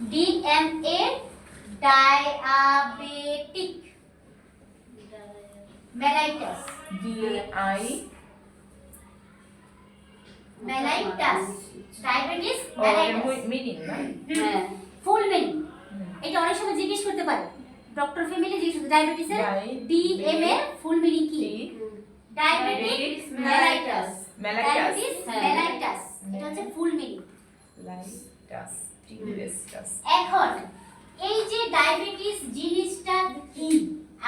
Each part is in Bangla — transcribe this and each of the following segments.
DMA diabetic mellitus D I mellitus diabetes mellitus meaning হ্যাঁ ফুল মিনিং এটা অনেক সময় জিজ্ঞেস করতে পারে। ডক্টর ফ্যামিলি জিজ্ঞেস করতে ডায়াবেটিসের ডিএমএ ফুল মিনিং কি? D diabetic Diabetes mellitus diabetes হ্যাঁ। মেলাইটাস এটা হচ্ছে ফুল মিনিং লাইটাস টিউবেস্টাস এখন এই যে ডায়াবেটিস জিনিসটা কি?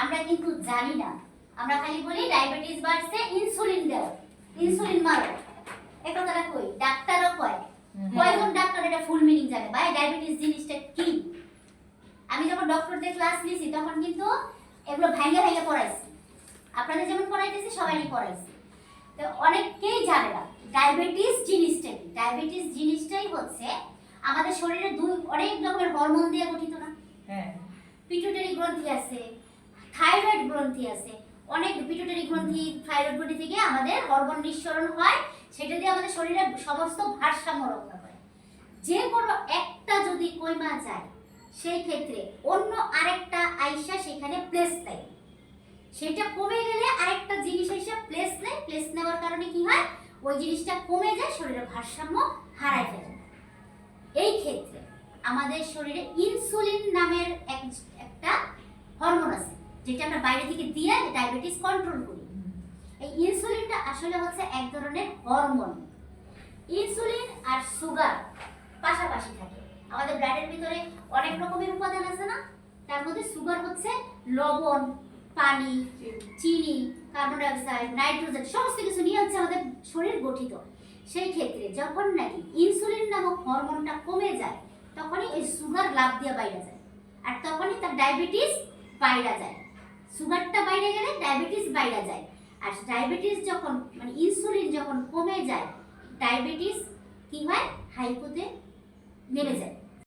আমরা কিন্তু জানি না। আমরা খালি বলি ডায়াবেটিস বাড়ছে ইনসুলিন দাও ইনসুলিন মারো। এই কথাটা কই? ডাক্তারও কয়। কয়জন ডাক্তার এটা ফুল মিনিং জানে? ভাই ডায়াবেটিস জিনিসটা কি? আমি যখন ডক্টরদের ক্লাস নিয়েছি তখন কিন্তু এগুলো ভাঙ্গে ভাঙ্গে পড়াইছি। আপনাদের যেমন পড়াইতেছি সবাই পড়াইছি। তো অনেকেই জানে না ডায়াবেটিস জিনিসটা কি। ডায়াবেটিস জিনিসটাই হচ্ছে আমাদের শরীরে দুই অনেক রকমের হরমোন দিয়ে গঠিত না। হ্যাঁ। পিটুটারি গ্রন্থি আছে থাইরয়েড গ্রন্থি আছে। অনেক পিটুটারি গ্রন্থি থাইরয়েড গ্রন্থি থেকে আমাদের হরমোন নিঃসরণ হয় সেটা দিয়ে আমাদের শরীরের সমস্ত ভারসাম্য রক্ষা করে। যে কোনো একটা যদি কইমা যায় সেই ক্ষেত্রে অন্য আরেকটা আইসা সেখানে প্লেস দেয়। সেটা কমে গেলে আরেকটা জিনিস এসে প্লেস নেয়। প্লেস নেওয়ার কারণে কি হয়? ওই জিনিসটা কমে যায় শরীরের ভারসাম্য হারায় ফেলে। আমাদের শরীরে ইনসুলিন নামের এক, একটা হরমোন আছে, যেটা আমরা বাইরে থেকে দিয়ে ডায়াবেটিস কন্ট্রোল করি। এই ইনসুলিনটা আসলে হচ্ছে এক ধরনের হরমোন ইনসুলিন আর সুগার পাশাপাশি থাকে। আমাদের ব্লাডের ভিতরে অনেক রকমের উপাদান আছে না? তার মধ্যে সুগার হচ্ছে লবণ, পানি, চিনি কার্বন ডাইঅক্সাইড নাইট্রোজেন সমস্ত কিছু নিয়ে হচ্ছে আমাদের শরীর গঠিত। সেই ক্ষেত্রে যখন নাকি ইনসুলিন নামক হরমোনটা কমে যায় তখনই এই সুগার লাভ দিয়ে বাইরে যায়। আর তখনই তার ডায়াবেটিস বাইরে যায়। সুগারটা বাইরে গেলে ডায়াবেটিস বাইরে যায়। আর ডায়াবেটিস যখন মানে ইনসুলিন যখন কমে যায় ডায়াবেটিস কি হয়? হাইপোতে নেমে যায়।